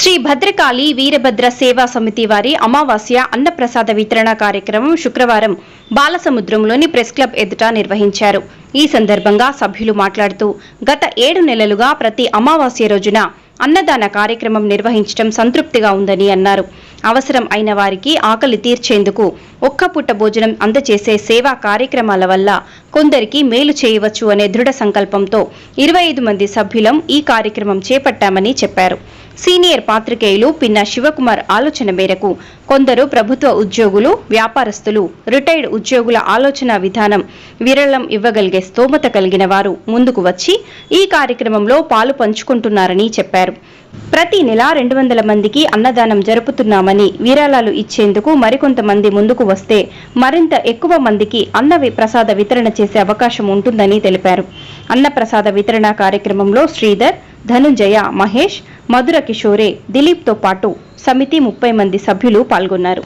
శ్రీ భద్రకాళి వీరభద్ర సేవా సమితి వారి అమావాస్య అన్నప్రసాద వితరణ కార్యక్రమం శుక్రవారం బాలసముద్రంలోని ప్రెస్ క్లబ్ ఎదుట నిర్వహించారు. ఈ సందర్భంగా సభ్యులు మాట్లాడుతూ గత ఏడు నెలలుగా ప్రతి అమావాస్య రోజున అన్నదాన కార్యక్రమం నిర్వహించడం సంతృప్తిగా ఉందని అన్నారు. అవసరం అయిన వారికి ఆకలి తీర్చేందుకు ఒక్క పూట భోజనం అందజేసే సేవా కార్యక్రమాల వల్ల కొందరికి మేలు చేయవచ్చు అనే దృఢ సంకల్పంతో ఇరవై ఐదు మంది సభ్యులం ఈ కార్యక్రమం చేపట్టామని చెప్పారు. సీనియర్ పాత్రికేయులు పిన్న శివకుమార్ ఆలోచన మేరకు కొందరు ప్రభుత్వ ఉద్యోగులు వ్యాపారస్తులు రిటైర్డ్ ఉద్యోగుల ఆలోచన విధానం విరళం ఇవ్వగలిగే స్తోమత కలిగిన వారు ముందుకు వచ్చి ఈ కార్యక్రమంలో పాలు పంచుకుంటున్నారని చెప్పారు. ప్రతి నెల రెండు వందల మందికి అన్నదానం జరుపుతున్నామని విరాళాలు ఇచ్చేందుకు మరికొంతమంది ముందుకు వస్తే మరింత ఎక్కువ మందికి అన్న వి- ప్రసాద వితరణ చేసే అవకాశం ఉంటుందని తెలిపారు. అన్న ప్రసాద వితరణ కార్యక్రమంలో శ్రీధర్ ధనుంజయ మహేష్ మధుర కిషోరే దిలీప్తో పాటు సమితి ముప్పై మంది సభ్యులు పాల్గొన్నారు.